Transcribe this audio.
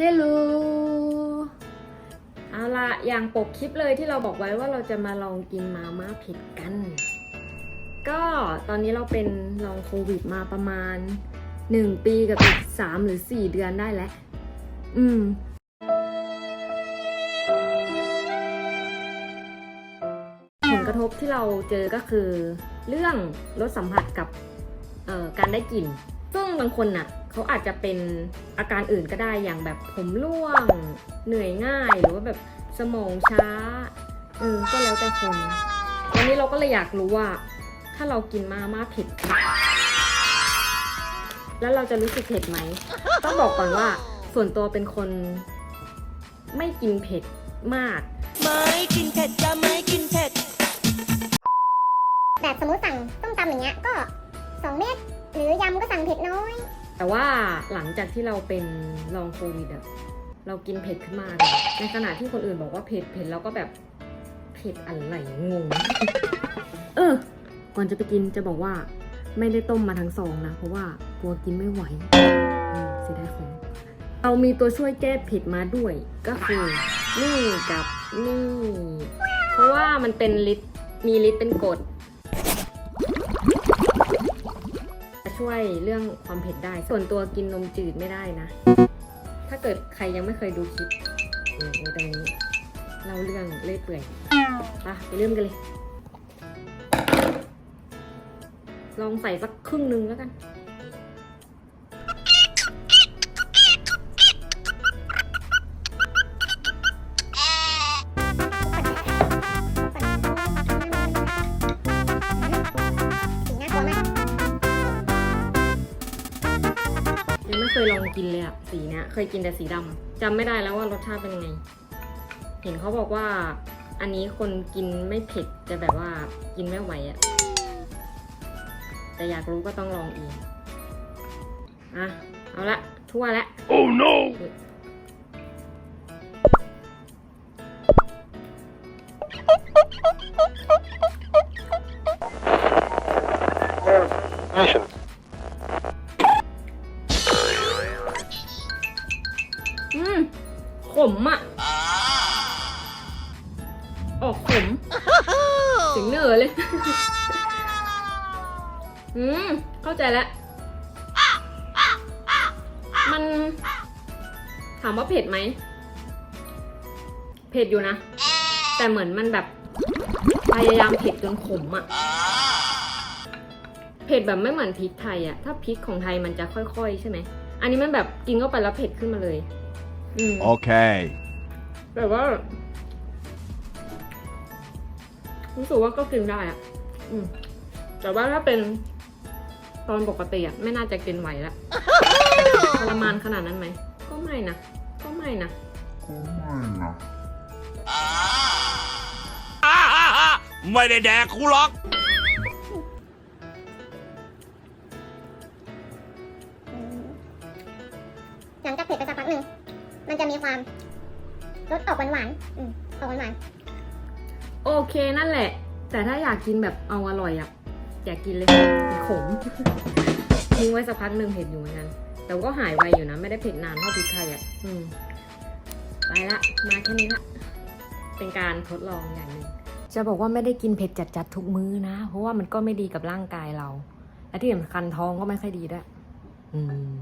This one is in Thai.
เฮลโหลเอาละอย่างปกคลิปเลยที่เราบอกไว้ว่าเราจะมาลองกินมาม่าเผ็ดกัน ก็ตอนนี้เราเป็นลองโควิดมาประมาณ 1 ปีกับอีก3หรือ 4 เดือนได้แล้ว อืม ผลกระทบที่เราเจอก็คือ เรื่องรสสัมผัสกับการได้กลิ่น ซึ่งบางคนน่ะเขาอาจจะเป็นอาการอื่นก็ได้อย่างแบบผมร่วง เหนื่อยง่าย หรือว่าแบบสมองช้า เออ ก็แล้วแต่คนวันนี้เราก็เลยอยากรู้ว่า ถ้าเรากินมาม่าเผ็ดแล้วเราจะรู้สึกเผ็ดไหม ต้องบอกก่อนว่า ส่วนตัวเป็นคนไม่กินเผ็ดมาก ไม่กินเผ็ดจะไม่กินเผ็ด แบบสมมติสั่งต้มตำอย่างเงี้ยก็ 2 เม็ดหรือยำก็สั่งเผ็ดน้อย แต่ว่าหลังจากที่เราเป็นลองโควิดอะเรากินเผ็ดขึ้นมาเลยในขณะที่คนอื่นบอกว่าเผ็ดเผ็ดเราก็แบบเผ็ดอะไรงง เออ ก่อนจะไปกินจะบอกว่า ไม่ได้ต้มมาทั้งซองนะ เพราะว่ากลัวกินไม่ไหวเสียดายของเรามีตัวช่วยแก้เผ็ดมาด้วย ก็คือนี่กับนี่ เพราะว่ามันเป็นลิตรมีลิตรเป็นกรด ช่วยเรื่องความเผ็ดได้ ส่วนตัวกินนมจืดไม่ได้นะ ถ้าเกิดใครยังไม่เคยดูคลิปในตรงนี้เล่าเรื่องเล่อยเปื่อยไปไปเริ่มกันเลย ลองใส่สักครึ่งหนึงแล้วกัน ยังไม่เคยลองกินเลยอะสีเนี้ยเคยกินแต่สีดำจำไม่ได้แล้วว่ารสชาติเป็นยังไง เห็นเขาบอกว่า อันนี้คนกินไม่เผ็ดจะแบบว่ากินไม่ไหวอะแต่อยากรู้ก็ต้องลองเองอะเอาละทั่วละ Oh no! Mission. อื มขมอะออกขมเสียงเหนือเลย อืม เข้าใจแล้ว มัน ถามว่าเผ็ดไหม เผ็ดอยู่นะ แต่เหมือนมันแบบ พยายามเผ็ดจนขมอะเผ็ดแบบไม่เหมือนพริกไทยอะถ้าพริกของไทยมันจะค่อยๆ ใช่ไหม อันนี้มันแบบกินเข้าไปแล้วเผ็ดขึ้นมาเลย อืม Okay. แต่ว่า รู้สึกว่าก็กินได้อะอืม แต่ว่าถ้าเป็นตอนปกติอะไม่น่าจะกินไหวละทรมานขนาดนั้นไหม ก็ไม่นะ ก็ไม่นะ ไม่ได้แดกกูหรอกอืมหลังจากเผ็ดไปสักพักหนึ่ง มันจะมีความรสออกหวานๆอืมออกหวานโอเคนั่นแหละ แต่ถ้าอยากกินแบบเอาอร่อยอะอยากกินเลยขม ทิ้งไว้สักพักหนึ่งเผ็ดอยู่เหมือนกันแต่ก็หายไวอยู่นะ ไม่ได้เผ็ดนานเท่าพริกไทยอะอืมไปละมาแค่นี้ละเป็นการทดลองอย่างหนึ่งจะบอกว่าไม่ได้กินเผ็ดจัดๆทุกมื้อนะ เพราะว่ามันก็ไม่ดีกับร่างกายเรา และที่สำคัญท้องก็ไม่ค่อยดีด้วยอืม